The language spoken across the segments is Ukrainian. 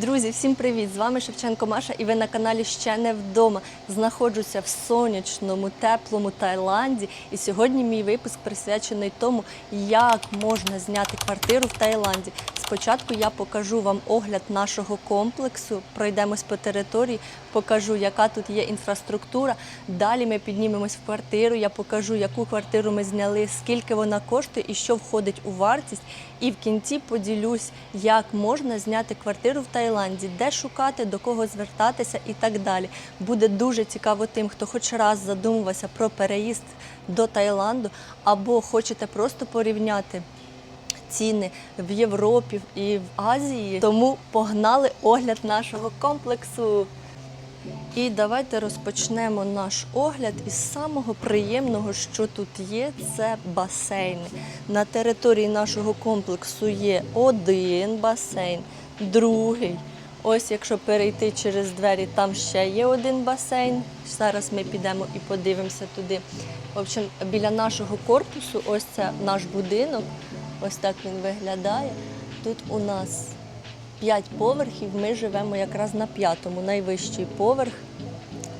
Друзі, всім привіт! З вами Шевченко Маша, і ви на каналі Ще не вдома. Знаходжуся в сонячному, теплому Таїланді. І сьогодні мій випуск присвячений тому, як можна зняти квартиру в Таїланді. Спочатку я покажу вам огляд нашого комплексу, пройдемось по території, покажу, яка тут є інфраструктура. Далі ми піднімемось в квартиру. Я покажу, яку квартиру ми зняли, скільки вона коштує і що входить у вартість. І в кінці поділюсь, як можна зняти квартиру в Таїланді, де шукати, до кого звертатися і так далі. Буде дуже цікаво тим, хто хоч раз задумувався про переїзд до Таїланду, або хочете просто порівняти ціни в Європі і в Азії. Тому погнали огляд нашого комплексу. І давайте розпочнемо наш огляд із самого приємного, що тут є, це басейни. На території нашого комплексу є один басейн, другий. Ось якщо перейти через двері, там ще є один басейн. Зараз ми підемо і подивимося туди. В общем, біля нашого корпусу, ось це наш будинок. Ось так він виглядає. Тут у нас П'ять поверхів. Ми живемо якраз на п'ятому, найвищий поверх.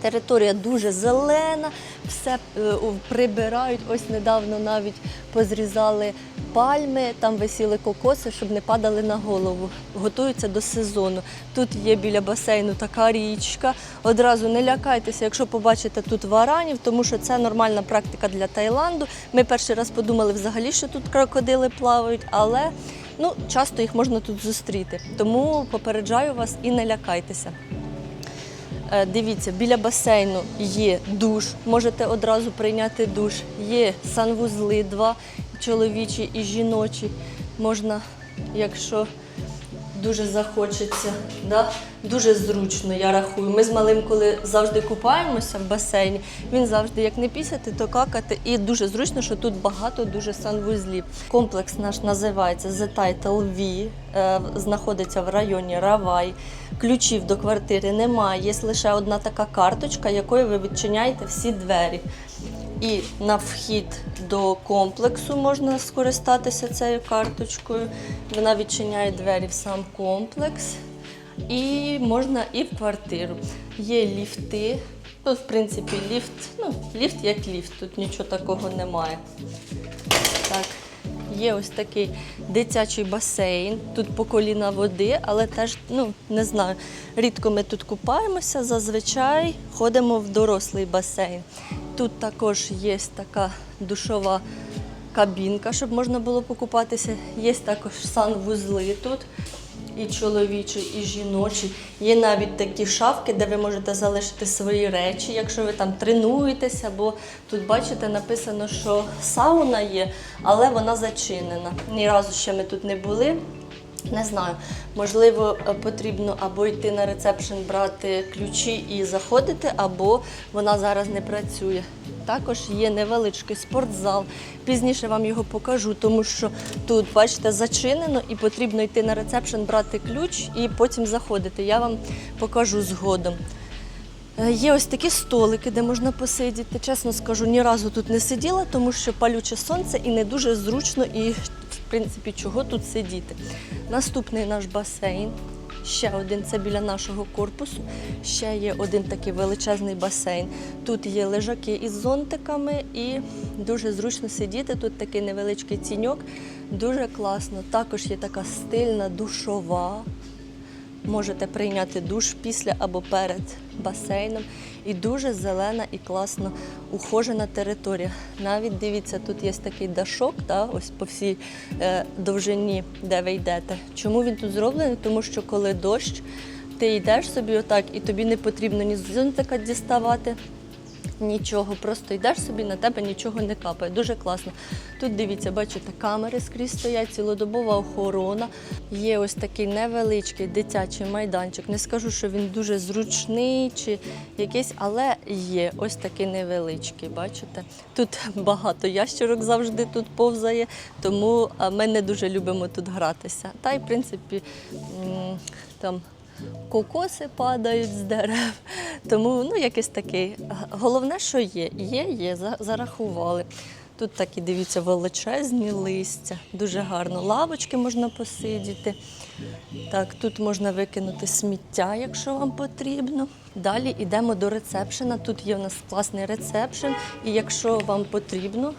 Територія дуже зелена, все е, прибирають. Ось недавно навіть позрізали пальми, там висіли кокоси, щоб не падали на голову. Готуються до сезону. Тут є біля басейну така річка. Одразу не лякайтеся, якщо побачите тут варанів, тому що це нормальна практика для Таїланду. Ми перший раз подумали взагалі, що тут крокодили плавають, але ну, часто їх можна тут зустріти. Тому попереджаю вас і не лякайтеся. Е, Дивіться, біля басейну є душ, можете одразу прийняти душ. Є санвузли, два чоловічі і жіночі. Можна, якщо дуже захочеться. Да? Дуже зручно, я рахую. Ми з малим, коли завжди купаємося в басейні, він завжди як не пісяти, то какати. І дуже зручно, що тут багато дуже санвузлів. Комплекс наш називається The Title V, е, знаходиться в районі Равай. Ключів до квартири немає. Є лише одна така карточка, якою ви відчиняєте всі двері. І на вхід до комплексу можна скористатися цією карточкою. Вона відчиняє двері в сам комплекс. І можна і в квартиру. Є ліфти. Тут, в принципі, ліфт, ну, ліфт як ліфт, тут нічого такого немає. Так, є ось такий дитячий басейн. Тут по коліна води, але теж, ну, не знаю, рідко ми тут купаємося, зазвичай ходимо в дорослий басейн. Тут також є така душова кабінка, щоб можна було покупатися. Є також санвузли тут. І чоловічі, і жіночі. Є навіть такі шафки, де ви можете залишити свої речі, якщо ви там тренуєтеся, бо тут, бачите, написано, що сауна є, але вона зачинена. Ні разу ще ми тут не були. Не знаю, можливо, е, потрібно або йти на ресепшн, брати ключі і заходити, або вона зараз не працює. Також є невеличкий спортзал. Пізніше вам його покажу, тому що тут, бачите, зачинено і потрібно йти на ресепшн, брати ключ і потім заходити. Я вам покажу згодом. Е, Є ось такі столики, де можна посидіти. Чесно скажу, ні разу тут не сиділа, тому що палюче сонце і не дуже зручно, і в принципі чого тут сидіти. Наступний наш басейн. Ще один це біля нашого корпусу. Ще є один такий величезний басейн. Тут є лежаки із зонтиками і дуже зручно сидіти. Тут такий невеличкий тіньок, дуже класно. Також є така стильна душова. Можете прийняти душ після або перед басейном. І дуже зелена і класно ухожена територія. Навіть дивіться, тут є такий дашок, та, ось по всій е, довжині, де ви йдете. Чому він тут зроблений? Тому що коли дощ, ти йдеш собі отак, і тобі не потрібно ні зонтика діставати. Нічого, просто йдеш собі, на тебе нічого не капає. Дуже класно. Тут дивіться, бачите, камери скрізь стоять, цілодобова охорона. Є ось такий невеличкий дитячий майданчик. Не скажу, що він дуже зручний чи якийсь, але є ось такий невеличкий. Бачите? Тут багато ящерок завжди тут повзає, тому ми не дуже любимо тут гратися. Та й в принципі там кокоси падають з дерев. Тому ну, якийсь такий. Головне, що є. Є, є, зарахували. Тут такі, дивіться, величезні листя. Дуже гарно. Лавочки можна посидіти. Так, тут можна викинути сміття, якщо вам потрібно. Далі йдемо до рецепшена. Тут є у нас класний рецепшн, і якщо вам потрібно,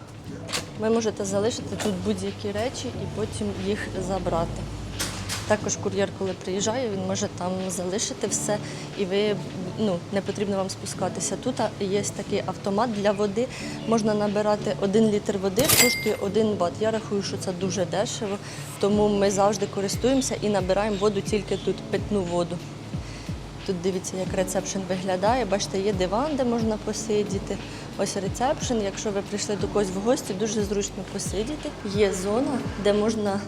ви можете залишити тут будь-які речі і потім їх забрати. Також кур'єр, коли приїжджає, він може там залишити все, і ви ну не потрібно вам спускатися. Тут є такий автомат для води. Можна набирати один літр води, коштує один бат. Я рахую, що це дуже дешево, тому ми завжди користуємося і набираємо воду тільки тут, питну воду. Тут дивіться, як рецепшн виглядає. Бачите, є диван, де можна посидіти. Ось рецепшн. Якщо ви прийшли до когось в гості, дуже зручно посидіти. Є зона, де можна,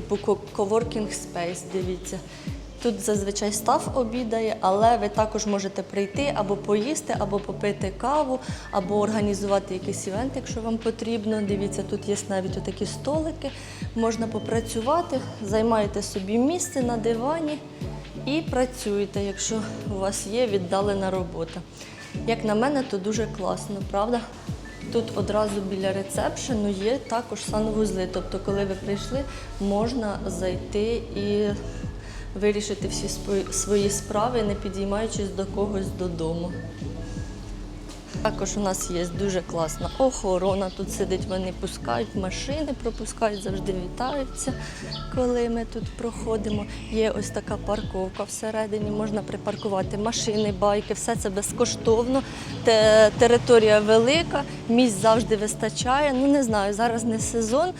типу, coworking space, дивіться. Тут зазвичай став обідає, але ви також можете прийти або поїсти, або попити каву, або організувати якийсь івент, якщо вам потрібно. Дивіться, тут є навіть отакі столики. Можна попрацювати, займаєте собі місце на дивані і працюєте, якщо у вас є віддалена робота. Як на мене, то дуже класно, правда? Тут одразу біля рецепшену є також санвузли. Тобто, коли ви прийшли, можна зайти і вирішити всі свої справи, не підіймаючись до когось додому. Також у нас є дуже класна охорона. Тут сидить, вони пускають машини, пропускають, завжди вітаються, коли ми тут проходимо. Є ось така парковка всередині, можна припаркувати машини, байки, все це безкоштовно. Територія велика, місць завжди вистачає. Ну не знаю, зараз не сезон.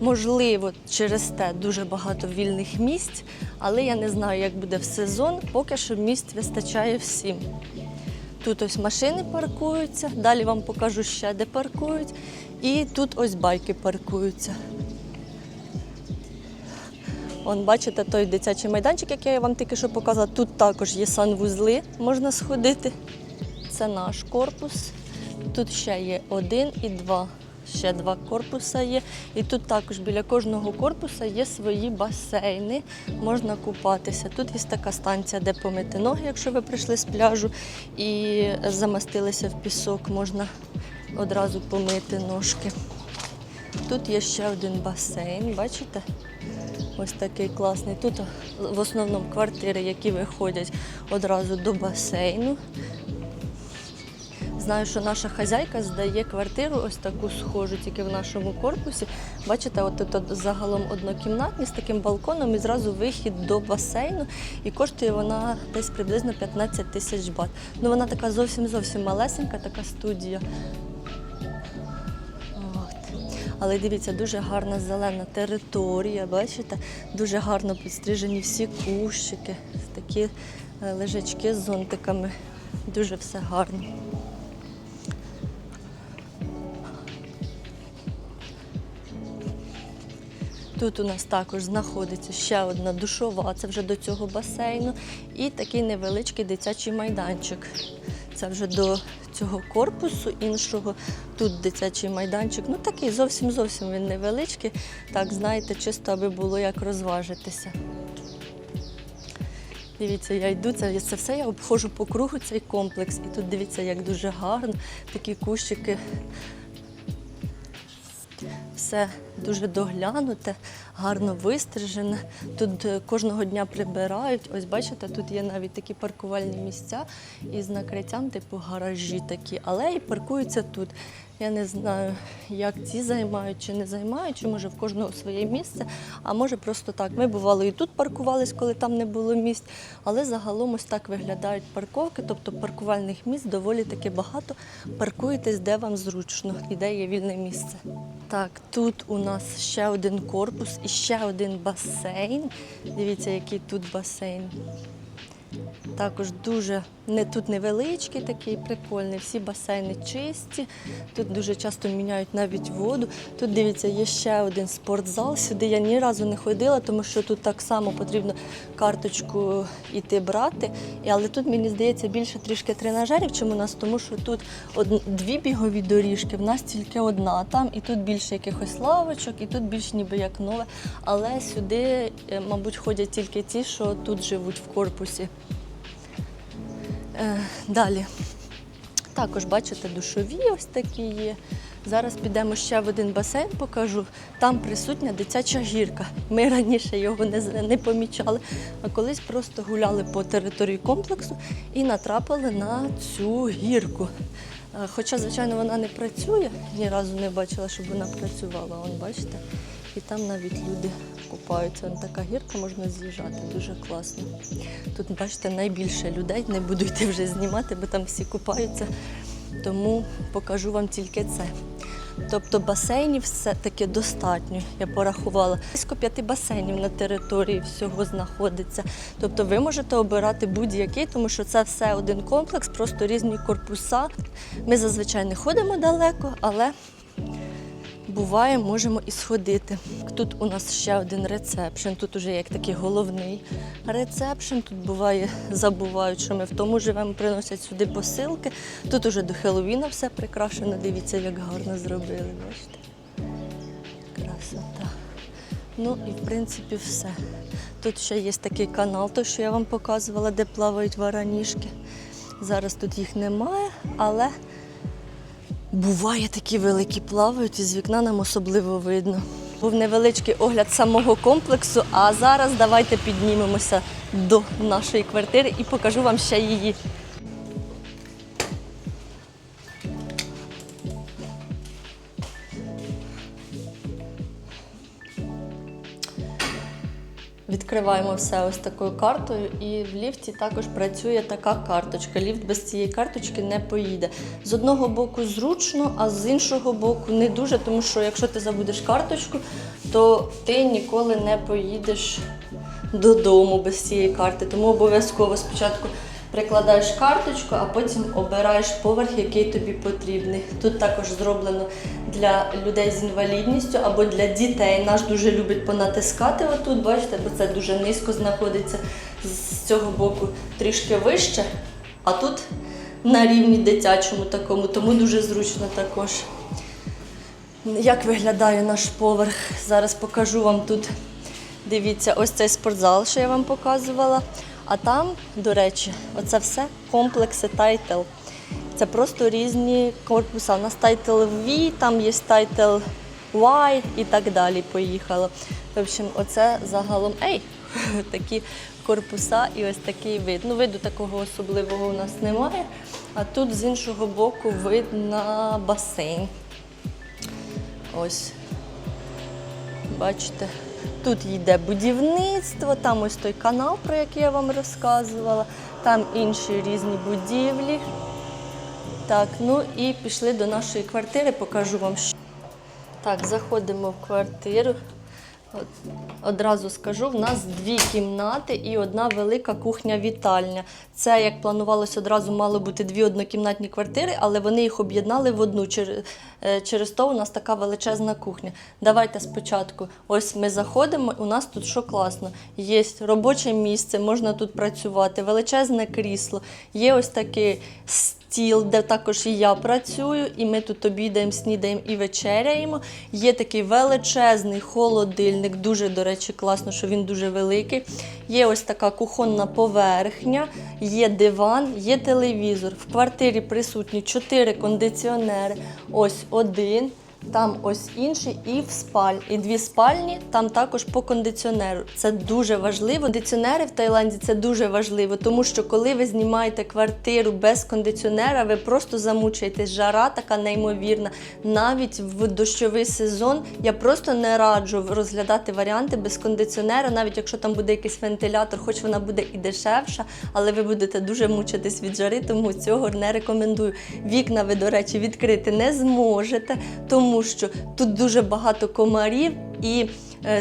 Можливо, через те дуже багато вільних місць, але я не знаю, як буде в сезон, поки що місць вистачає всім. Тут ось машини паркуються, далі вам покажу ще, де паркують. І тут ось байки паркуються. Он, бачите, той дитячий майданчик, який я вам тільки що показала. Тут також є санвузли, можна сходити. Це наш корпус. Тут ще є один і два. Ще два корпуса є. І тут також біля кожного корпуса є свої басейни, можна купатися. Тут є така станція, де помити ноги, якщо ви прийшли з пляжу і замастилися в пісок, можна одразу помити ножки. Тут є ще один басейн, бачите? Ось такий класний. Тут в основному квартири, які виходять одразу до басейну. Знаю, що наша хазяйка здає квартиру ось таку схожу, тільки в нашому корпусі. Бачите, от тут загалом однокімнатні з таким балконом і зразу вихід до басейну. І коштує вона десь приблизно 15 тисяч бат. Ну вона така зовсім зовсім малесенька, така студія. Але дивіться, дуже гарна зелена територія, бачите? Дуже гарно підстрижені всі кущики, такі е, лежачки з зонтиками. Дуже все гарно. Тут у нас також знаходиться ще одна душова, це вже до цього басейну, і такий невеличкий дитячий майданчик. Це вже до цього корпусу іншого. Тут дитячий майданчик. Ну такий зовсім зовсім він невеличкий. Так, знаєте, чисто аби було як розважитися. Дивіться, я йду, це, це все я обходжу по кругу цей комплекс. І тут дивіться, як дуже гарно, такі кущики все дуже доглянуте, гарно вистрижене. Тут е, кожного дня прибирають. Ось бачите, тут є навіть такі паркувальні місця із накриттям, типу гаражі такі, але і паркуються тут. Я не знаю, як ці займають чи не займають, чи може в кожного своє місце, а може просто так. Ми бувало і тут паркувались, коли там не було місць, але загалом ось так виглядають парковки, тобто паркувальних місць доволі таки багато. Паркуєтесь, де вам зручно і де є вільне місце. Так, тут у нас ще один корпус і ще один басейн. Дивіться, який тут басейн. Також дуже не тут невеличкий, такий прикольний. Всі басейни чисті. Тут дуже часто міняють навіть воду. Тут дивіться, є ще один спортзал. Сюди я ні разу не ходила, тому що тут так само потрібно карточку йти брати. Але тут мені здається більше трішки тренажерів, чим у нас, тому що тут од- дві бігові доріжки, в нас тільки одна. Там і тут більше якихось лавочок, і тут більш ніби як нове. Але сюди, е, мабуть, ходять тільки ті, що тут живуть в корпусі. Е, Далі. також бачите, душові ось такі є. Зараз підемо ще в один басейн, покажу. Там присутня дитяча гірка. Ми раніше його не, не помічали, а колись просто гуляли по території комплексу і натрапили на цю гірку. Е, Хоча, звичайно, вона не працює, ні разу не бачила, щоб вона працювала. Вон, бачите? І там навіть люди купаються. Така гірка можна з'їжджати, дуже класно. Тут, бачите, найбільше людей, не буду йти вже знімати, бо там всі купаються. Тому покажу вам тільки це. Тобто басейнів все-таки достатньо, я порахувала. Близько п'яти басейнів на території всього знаходиться. Тобто ви можете обирати будь-який, тому що це все один комплекс, просто різні корпуса. Ми зазвичай не ходимо далеко, але буває, можемо і сходити. Тут у нас ще один рецепшн. Тут уже як такий головний рецепшн. Тут буває, забувають, що ми в тому живемо, приносять сюди посилки. Тут уже до Хеллоуіна все прикрашено. Дивіться, як гарно зробили. Бачите? Красота. Ну і в принципі все. Тут ще є такий канал, той, що я вам показувала, де плавають вараніжки. Зараз тут їх немає, але Буває, такі великі плавають, і з вікна нам особливо видно. Був невеличкий огляд самого комплексу, а зараз давайте піднімемося до нашої квартири і покажу вам ще її. Відкриваємо все ось такою картою, і в ліфті також працює така карточка. Ліфт без цієї карточки не поїде. З одного боку зручно, а з іншого боку не дуже, тому що якщо ти забудеш карточку, то ти ніколи не поїдеш додому без цієї карти. Тому обов'язково спочатку прикладаєш карточку, а потім обираєш поверх, який тобі потрібний. Тут також зроблено для людей з інвалідністю або для дітей. Наш дуже любить понатискати отут, бачите, бо це дуже низько знаходиться з цього боку трішки вище, а тут на рівні дитячому такому, тому дуже зручно також. Як виглядає наш поверх? Зараз покажу вам тут. Дивіться, ось цей спортзал, що я вам показувала. А там, до речі, оце все комплекси тайтл. Це просто різні корпуса. У нас тайтл V, там є тайтл Y і так далі. Поїхало. В общем, оце загалом ей, такі корпуса і ось такий вид. Ну, виду такого особливого у нас немає. А тут з іншого боку вид на басейн. Ось. Бачите, тут йде будівництво, там ось той канал, про який я вам розказувала, там інші різні будівлі. Так, ну і пішли до нашої квартири, покажу вам. що- Так, заходимо в квартиру. От, одразу скажу, в нас дві кімнати і одна велика кухня-вітальня. Це, як планувалось, одразу мало бути дві однокімнатні квартири, але вони їх об'єднали в одну. Е, Через то у нас така величезна кухня. Давайте спочатку. Ось ми заходимо, у нас тут що класно. Є робоче місце, можна тут працювати, величезне крісло, є ось такий стіл, де також і я працюю, і ми тут обідаємо, снідаємо і вечеряємо. Є такий величезний холодильник, дуже, до речі, класно, що він дуже великий. Є ось така кухонна поверхня, є диван, є телевізор. В квартирі присутні чотири кондиціонери. Ось один. Там ось інший і в спаль. І дві спальні, там також по кондиціонеру. Це дуже важливо. Кондиціонери в Таїланді це дуже важливо, тому що коли ви знімаєте квартиру без кондиціонера, ви просто замучаєтесь. Жара така неймовірна. Навіть в дощовий сезон я просто не раджу розглядати варіанти без кондиціонера, навіть якщо там буде якийсь вентилятор, хоч вона буде і дешевша, але ви будете дуже мучитись від жари, тому цього не рекомендую. Вікна ви, до речі, відкрити не зможете, тому що тут дуже багато комарів і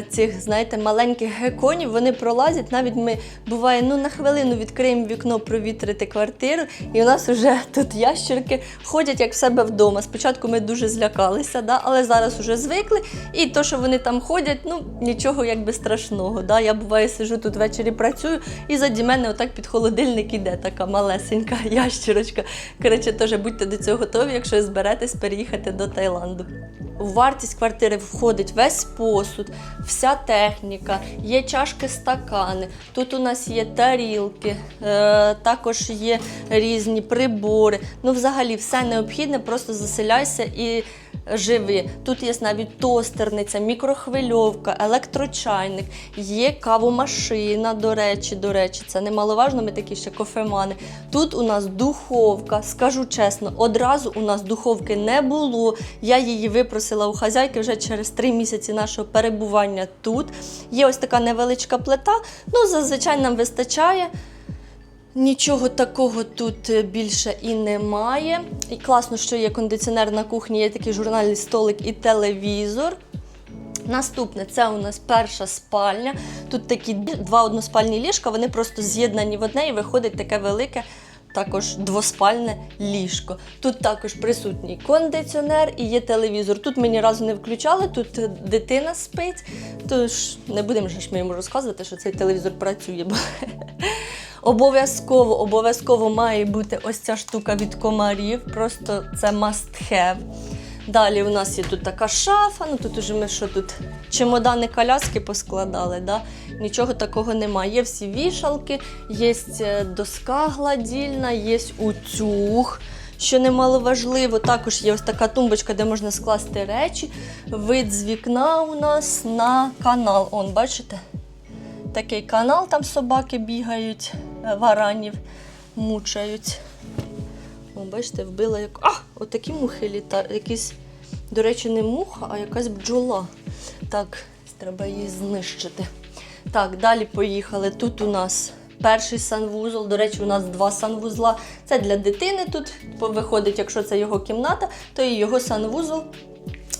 цих, знаєте, маленьких геконів, вони пролазять. Навіть ми буває, ну на хвилину відкриємо вікно, провітрити квартиру, і у нас вже тут ящерки ходять як в себе вдома. Спочатку ми дуже злякалися, да? але зараз вже звикли. І то, що вони там ходять, ну нічого якби страшного. Да? Я буває сижу тут ввечері працюю, і заді мене отак під холодильник іде така малесенька ящерочка. Коротше, теж будьте до цього готові, якщо зберетесь переїхати до Таїланду. У вартість квартири входить весь посуд, вся техніка, є чашки, стакани. Тут у нас є тарілки, е, також є різні прибори. Ну, взагалі, все необхідне, просто заселяйся і живи. Тут є навіть тостерниця, мікрохвильовка, електрочайник, є кавомашина, до речі, до речі, це немаловажно, ми такі ще кофемани. Тут у нас духовка. Скажу чесно, одразу у нас духовки не було. Я її випросила у хазяйки вже через три місяці нашого перебування тут. Є ось така невеличка плита. Ну, зазвичай нам вистачає. Нічого такого тут е, більше і немає. І класно, що є кондиціонер на кухні, є такий журнальний столик і телевізор. Наступне це у нас перша спальня. Тут такі два односпальні ліжка, вони просто з'єднані в одне і виходить таке велике. Також двоспальне ліжко. Тут також присутній кондиціонер і є телевізор. Тут мені разу не включали, тут дитина спить. Тож не будемо ж ми йому розказувати, що цей телевізор працює. Бо Обов'язково, обов'язково має бути ось ця штука від комарів. Просто це must have. Далі у нас є тут така шафа. Ну тут уже ми що тут чемодани коляски поскладали. Да? Нічого такого немає. Є всі вішалки, є е, доска гладільна, є утюг. Що немаловажливо, також є ось така тумбочка, де можна скласти речі. Вид з вікна у нас на канал. Он, бачите? Такий канал, там собаки бігають, е, варанів мучають. Бачите, вбила як. А! Отакі мухи літають. Якісь, до речі, не муха, а якась бджола. Так, треба її знищити. Так, далі поїхали. Тут у нас перший санвузол. До речі, у нас два санвузла. Це для дитини тут виходить, якщо це його кімната, то і його санвузол.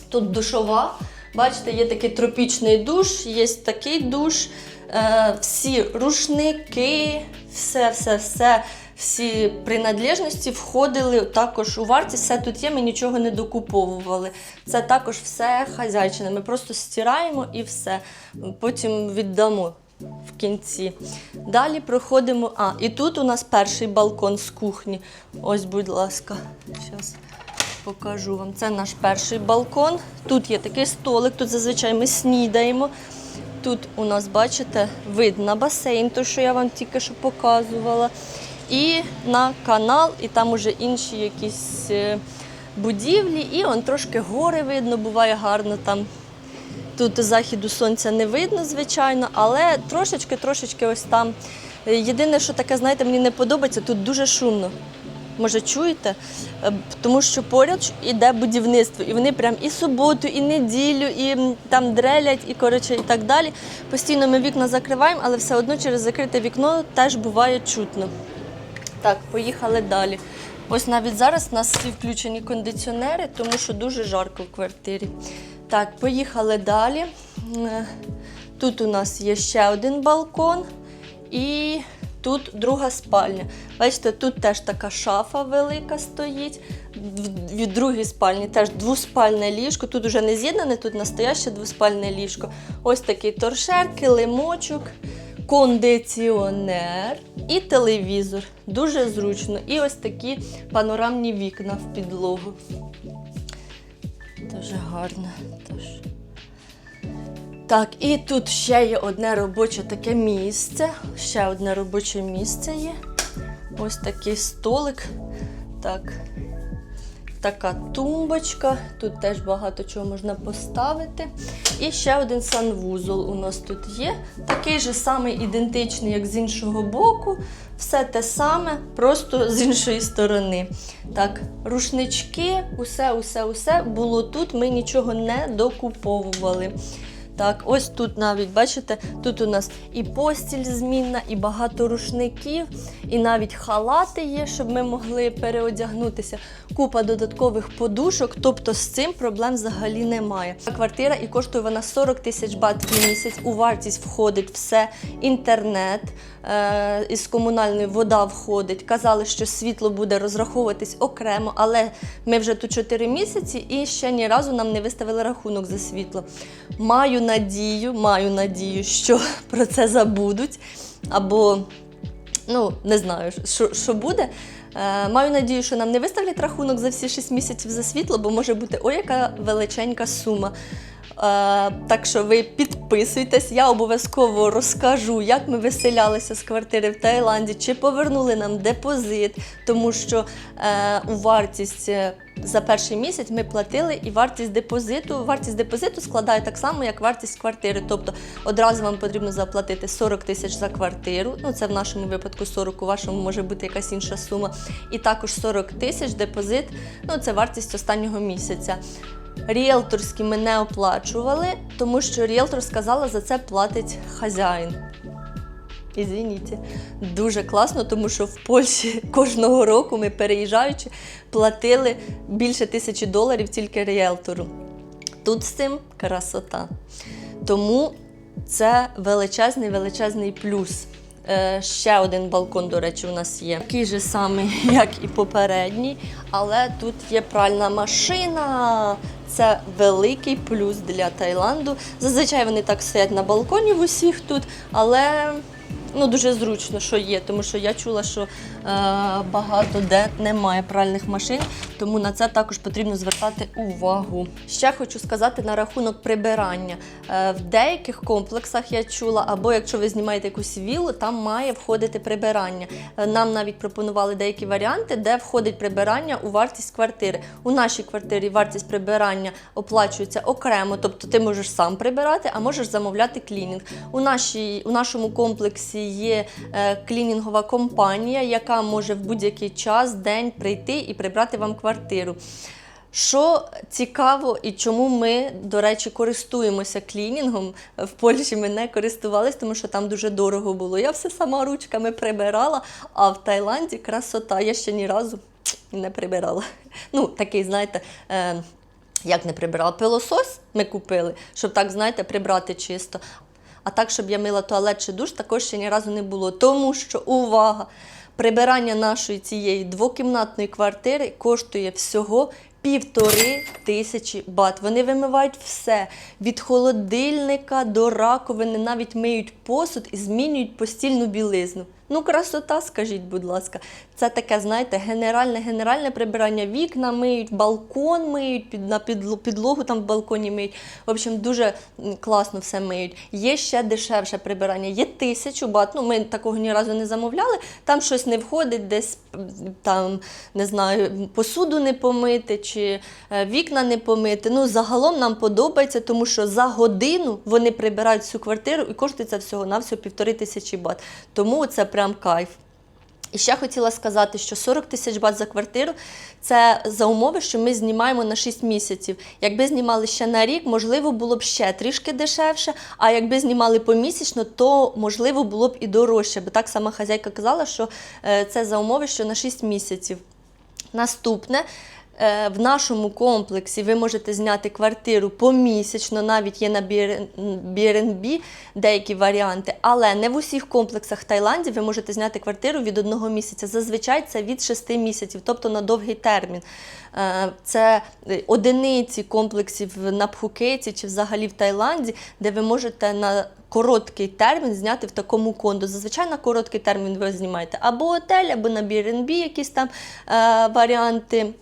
Тут душова. Бачите, є такий тропічний душ, є такий душ. Е, всі рушники, все, все, все, всі принадлежності входили також у вартість. Все тут є, ми нічого не докуповували. Це також все хазяйчине. Ми просто стираємо і все. Потім віддамо в кінці. Далі проходимо. А, і тут у нас перший балкон з кухні. Ось, будь ласка, зараз покажу вам. Це наш перший балкон. Тут є такий столик, тут зазвичай ми снідаємо. Тут у нас, бачите, вид на басейн, то що я вам тільки що показувала. І на канал, і там уже інші якісь е, будівлі. І он трошки гори видно, буває гарно там. Тут заходу сонця не видно, звичайно, але трошечки-трошечки ось там. Е, Єдине, що таке, знаєте, мені не подобається, тут дуже шумно. Може, чуєте? Е, Тому що поряд іде будівництво, і вони прям і суботу, і неділю, і там дрелять, і коротше, і так далі. Постійно ми вікна закриваємо, але все одно через закрите вікно теж буває чутно. Так, поїхали далі. Ось навіть зараз у нас всі включені кондиціонери, тому що дуже жарко в квартирі. Так, поїхали далі. Е, Тут у нас є ще один балкон і тут друга спальня. Бачите, тут теж така шафа велика стоїть. Від другій спальні теж двоспальне ліжко. Тут уже не з'єднане, тут настояще двоспальне ліжко. Ось такий торшер, килимочок, кондиціонер і телевізор. Дуже зручно. І ось такі панорамні вікна в підлогу. Дуже гарно. Тож. Так, і тут ще є одне робоче таке місце. Ще одне робоче місце є. Ось такий столик. Так. Така тумбочка. Тут теж багато чого можна поставити. І ще один санвузол у нас тут є. Такий же самий ідентичний, як з іншого боку. Все те саме, просто з іншої сторони. Так, рушнички, усе, усе, усе було тут. Ми нічого не докуповували. Так, ось тут навіть, бачите, тут у нас і постіль змінна, і багато рушників, і навіть халати є, щоб ми могли переодягнутися. Купа додаткових подушок, тобто з цим проблем взагалі немає. Квартира і коштує вона 40 тисяч бат в місяць. У вартість входить все, інтернет, із комунальної вода входить. Казали, що світло буде розраховуватись окремо, але ми вже тут 4 місяці і ще ні разу нам не виставили рахунок за світло. Маю надію, маю надію, що про це забудуть. Або ну не знаю, що, що буде. Е, маю надію, що нам не виставлять рахунок за всі 6 місяців за світло, бо може бути ой, яка величенька сума. Так що ви підписуйтесь, я обов'язково розкажу, як ми виселялися з квартири в Таїланді, чи повернули нам депозит, тому що е, у вартість е, за перший місяць ми платили і вартість депозиту. Вартість депозиту складає так само, як вартість квартири. Тобто одразу вам потрібно заплатити 40 тисяч за квартиру. Ну це в нашому випадку 40, у вашому може бути якась інша сума. І також 40 тисяч депозит. Ну це вартість останнього місяця. Ріелторські ми не оплачували, тому що ріелтор сказала, за це платить хазяїн. Ізвініть. Дуже класно, тому що в Польщі кожного року ми переїжджаючи платили більше тисячі доларів тільки ріелтору. Тут з цим красота. Тому це величезний величезний плюс. Е, ще один балкон, до речі, у нас є. Такий же самий, як і попередній, але тут є пральна машина. Це великий плюс для Таїланду. Зазвичай вони так стоять на балконі в усіх тут, але ну, дуже зручно, що є, тому що я чула, що е, багато де немає пральних машин, тому на це також потрібно звертати увагу. Ще хочу сказати на рахунок прибирання. Е, в деяких комплексах я чула, або якщо ви знімаєте якусь віллу, там має входити прибирання. Е, Нам навіть пропонували деякі варіанти, де входить прибирання у вартість квартири. У нашій квартирі вартість прибирання оплачується окремо, тобто ти можеш сам прибирати, а можеш замовляти клінінг. У, нашій, у нашому комплексі є е, клінінгова компанія, яка може в будь-який час, день прийти і прибрати вам квартиру. Що цікаво і чому ми, до речі, користуємося клінінгом. В Польщі ми не користувалися, тому що там дуже дорого було. Я все сама ручками прибирала, а в Таїланді красота. Я ще ні разу не прибирала. Ну, такий, знаєте. Е, як не прибирала? Пилосос ми купили, щоб так, знаєте, прибрати чисто. А так, щоб я мила туалет чи душ, також ще ні разу не було. Тому що, увага! Прибирання нашої цієї двокімнатної квартири коштує всього півтори тисячі бат. Вони вимивають все від холодильника до раковини, навіть миють посуд і змінюють постільну білизну. Ну, красота, скажіть, будь ласка. Це таке, знаєте, генеральне, генеральне прибирання. Вікна миють, балкон миють, під, на підло- підлогу там в балконі миють. В общем, дуже класно все миють. Є ще дешевше прибирання, є тисячу бат. Ну, ми такого ні разу не замовляли. Там щось не входить, десь там, не знаю, посуду не помити чи е, вікна не помити. Ну, загалом нам подобається, тому що за годину вони прибирають всю квартиру і коштує це всього на всього півтори тисячі бат. Тому це прям кайф. І ще хотіла сказати, що 40 тисяч бат за квартиру це за умови, що ми знімаємо на 6 місяців. Якби знімали ще на рік, можливо, було б ще трішки дешевше. А якби знімали помісячно, то можливо було б і дорожче. Бо так сама хазяйка казала, що е, це за умови, що на 6 місяців. Наступне. Е, В нашому комплексі ви можете зняти квартиру помісячно, навіть є на BNB деякі варіанти, але не в усіх комплексах Таїланді ви можете зняти квартиру від одного місяця. Зазвичай це від 6 місяців, тобто на довгий термін. Е, Це одиниці комплексів на Пхукеті чи взагалі в Таїланді, де ви можете на короткий термін зняти в такому кондо. Зазвичай на короткий термін ви знімаєте або готель, або на BNB якісь там е, варіанти.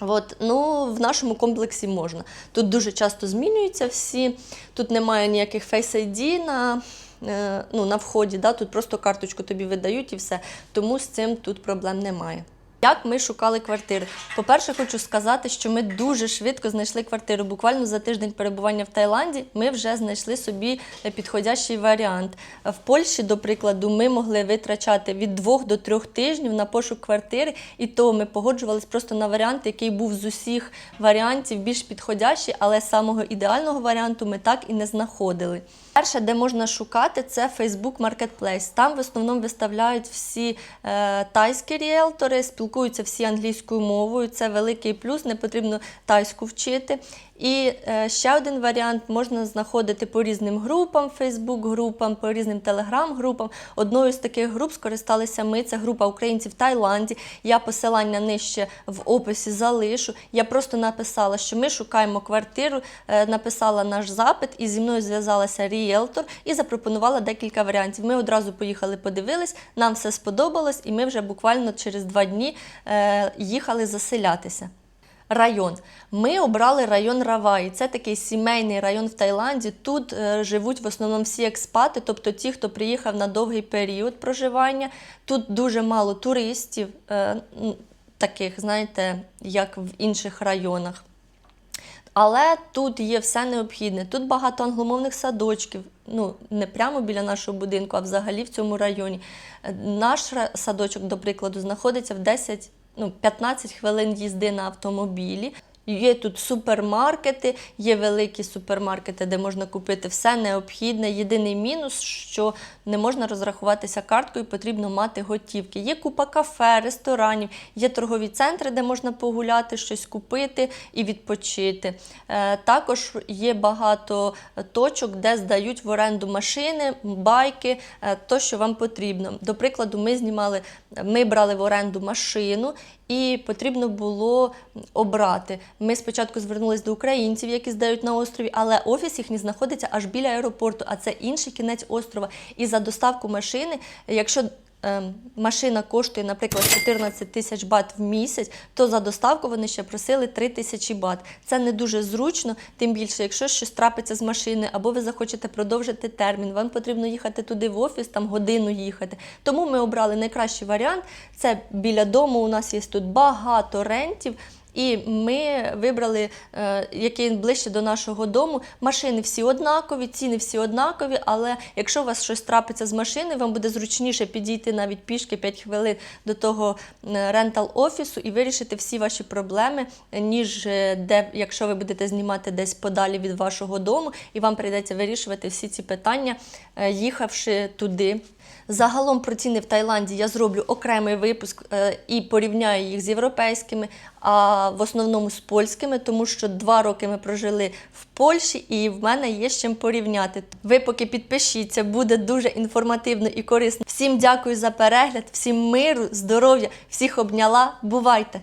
От, ну, в нашому комплексі можна. Тут дуже часто змінюються всі. Тут немає ніяких Face ID на, е, ну, на вході, да? тут просто карточку тобі видають і все. Тому з цим тут проблем немає. Як ми шукали квартири? По-перше, хочу сказати, що ми дуже швидко знайшли квартиру. Буквально за тиждень перебування в Таїланді ми вже знайшли собі підходящий варіант. В Польщі, до прикладу, ми могли витрачати від двох до трьох тижнів на пошук квартири, і то ми погоджувались просто на варіант, який був з усіх варіантів більш підходящий, але самого ідеального варіанту ми так і не знаходили. Перше, де можна шукати, це Facebook Marketplace. Там в основному виставляють всі е, тайські ріелтори, спілкуються всі англійською мовою. Це великий плюс, не потрібно тайську вчити. І е, ще один варіант можна знаходити по різним групам, Фейсбук-групам, по різним телеграм-групам. Одною з таких груп скористалися ми. Це група українців в Таїланді. Я посилання нижче в описі залишу. Я просто написала, що ми шукаємо квартиру, е, написала наш запит, і зі мною зв'язалася ріелтор і запропонувала декілька варіантів. Ми одразу поїхали, подивились, нам все сподобалось, і ми вже буквально через два дні е, їхали заселятися. Район. Ми обрали район Раваї. Це такий сімейний район в Таїланді. Тут е, живуть в основному всі експати, тобто ті, хто приїхав на довгий період проживання. Тут дуже мало туристів, е, таких, знаєте, як в інших районах. Але тут є все необхідне. Тут багато англомовних садочків. Ну, не прямо біля нашого будинку, а взагалі в цьому районі. Е, Наш садочок, до прикладу, знаходиться в 10, ну, 15 хвилин їзди на автомобілі. Є тут супермаркети, є великі супермаркети, де можна купити все необхідне. Єдиний мінус, що не можна розрахуватися карткою, потрібно мати готівки. Є купа кафе, ресторанів, є торгові центри, де можна погуляти, щось купити і відпочити. Е, Також є багато точок, де здають в оренду машини, байки, е, то, що вам потрібно. До прикладу, ми знімали, ми брали в оренду машину. І потрібно було обрати. Ми спочатку звернулись до українців, які здають на острові, але офіс їхній знаходиться аж біля аеропорту, а це інший кінець острова. І за доставку машини, якщо машина коштує, наприклад, 14 тисяч бат в місяць, то за доставку вони ще просили 3 тисячі бат. Це не дуже зручно, тим більше, якщо щось трапиться з машини, або ви захочете продовжити термін, вам потрібно їхати туди в офіс, там годину їхати. Тому ми обрали найкращий варіант. Це біля дому. У нас є тут багато рентів. І ми вибрали, е, який ближче до нашого дому. Машини всі однакові, ціни всі однакові, але якщо у вас щось трапиться з машини, вам буде зручніше підійти навіть пішки 5 хвилин до того рентал офісу і вирішити всі ваші проблеми, ніж е, де, якщо ви будете знімати десь подалі від вашого дому, і вам прийдеться вирішувати всі ці питання, е, їхавши туди. Загалом про ціни в Таїланді я зроблю окремий випуск е, і порівняю їх з європейськими, а в основному з польськими, тому що два роки ми прожили в Польщі, і в мене є з чим порівняти. Ви поки підпишіться, буде дуже інформативно і корисно. Всім дякую за перегляд, всім миру, здоров'я, всіх обняла. Бувайте!